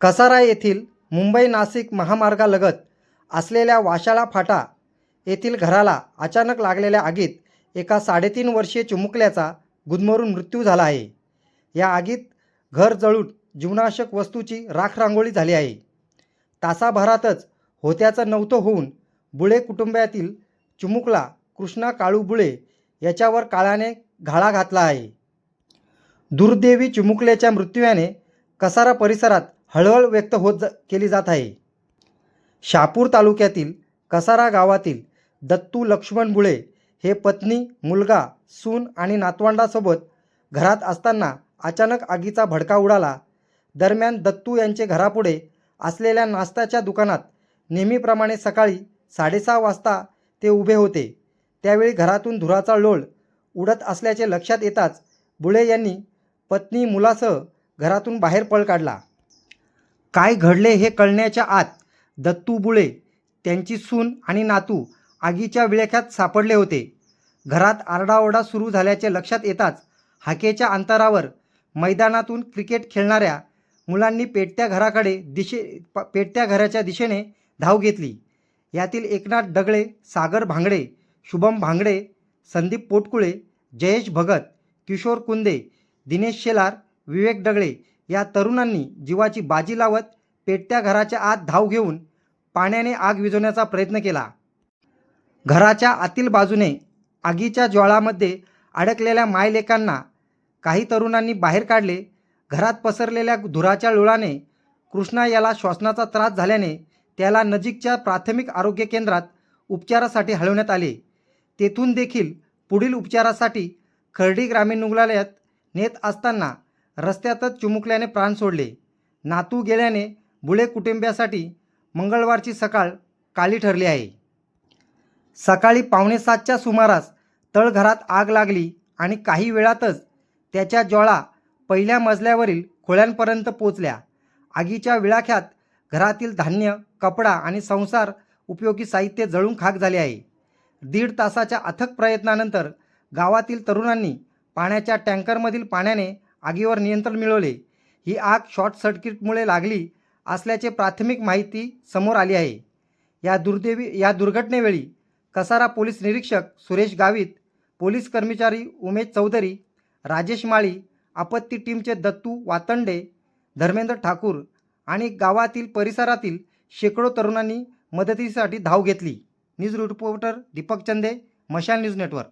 कसारा येथील मुंबई नाशिक महामार्गालगत असलेल्या वाशाळा फाटा येथील घराला अचानक लागलेल्या आगीत एका साडेतीन वर्षीय चिमुकल्याचा गुदमरून मृत्यू झाला आहे. या आगीत घर जळून जीवनाशक वस्तूची राख रांगोळी झाली आहे. तासाभरातच होत्याचं नव्हतं होऊन बुळे कुटुंबातील चिमुकला कृष्णा काळू बुळे याच्यावर काळाने घाळा घातला आहे. दुर्दैवी चिमुकल्याच्या मृत्यूने कसारा परिसरात हळहळ व्यक्त होत केली जात आहे. शापूर तालुक्यातील कसारा गावातील दत्तू लक्ष्मण बुळे हे पत्नी मुलगा सून आणि नातवंडासोबत घरात असताना अचानक आगीचा भडका उडाला. दरम्यान दत्तू यांचे घरापुढे असलेल्या नाश्त्याच्या दुकानात नेहमीप्रमाणे सकाळी साडेसहा वाजता ते उभे होते. त्यावेळी घरातून धुराचा लोळ उडत असल्याचे लक्षात येताच बुळे यांनी पत्नी मुलासह घरातून बाहेर पळ काढला. काय घडले हे कळण्याच्या आत दत्तू बुळे त्यांची सून आणि नातू आगीच्या विळख्यात सापडले होते. घरात आरडाओरडा सुरू झाल्याचे लक्षात येताच हाकेच्या अंतरावर मैदानातून क्रिकेट खेळणाऱ्या मुलांनी पेटत्या घराकडे दिशे प- पेटत्या घराच्या दिशेने धाव घेतली. यातील एकनाथ डगळे सागर भांगडे शुभम भांगडे संदीप पोटकुळे जयेश भगत किशोर कुंदे दिनेश शेलार विवेक डगळे या तरुणांनी जीवाची बाजी लावत पेटत्या घराच्या आत धाव घेऊन पाण्याने आग विझवण्याचा प्रयत्न केला. घराच्या आतील बाजूने आगीच्या ज्वाळामध्ये अडकलेल्या मायलेकांना काही तरुणांनी बाहेर काढले. घरात पसरलेल्या धुराच्या लोळाने कृष्णा याला श्वासनाचा त्रास झाल्याने त्याला नजीकच्या प्राथमिक आरोग्य केंद्रात उपचारासाठी हलवण्यात आले. तेथून देखील पुढील उपचारासाठी खर्डी ग्रामीण रुग्णालयात नेत असताना रस्त्यातच चिमुकल्याने प्राण सोडले. नातू गेल्याने बुळे कुटुंबियासाठी मंगळवारची सकाळ काली ठरली आहे. सकाळी पावणेसातच्या सुमारास तळघरात आग लागली आणि काही वेळातच त्याच्या ज्वाळा पहिल्या मजल्यावरील खोळ्यांपर्यंत पोचल्या. आगीच्या विळाख्यात घरातील धान्य कपडा आणि संसार उपयोगी साहित्य जळून खाक झाले आहे. दीड तासाच्या अथक प्रयत्नानंतर गावातील तरुणांनी पाण्याच्या टँकरमधील पाण्याने आगीवर नियंत्रण मिळवले. ही आग शॉर्ट सर्किटमुळे लागली असल्याचे प्राथमिक माहिती समोर आली आहे. या दुर्दैवी या दुर्घटनेवेळी कसारा पोलीस निरीक्षक सुरेश गावित पोलीस कर्मचारी उमेश चौधरी राजेश माळी आपत्ती टीमचे दत्तू वातंडे धर्मेंद्र ठाकूर आणि गावातील परिसरातील शेकडो तरुणांनी मदतीसाठी धाव घेतली. न्यूज रिपोर्टर दीपक चंदे मशाल न्यूज नेटवर्क.